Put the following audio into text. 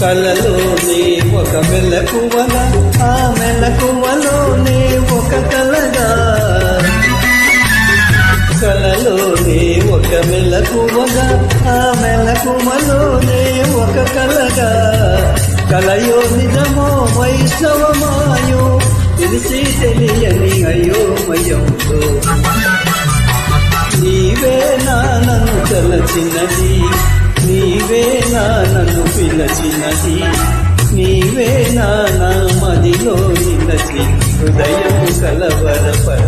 కలలోనే ఒక మెలకువల ఆ మెలకువలోనే ఒక కలగా. కలలోనే ఒక మెలకువగా ఆ మెలకువలోనే ఒక కలగా. కలయో నిజమో వైష్ణవమాయో తెలిసి తెలియని అయోమయంలో నీవే నానను నన్ను తలచినది నీవే నానను పిలచినది నీవే నా నా మదిలో నిలచి హృదయము కలవరపరచినది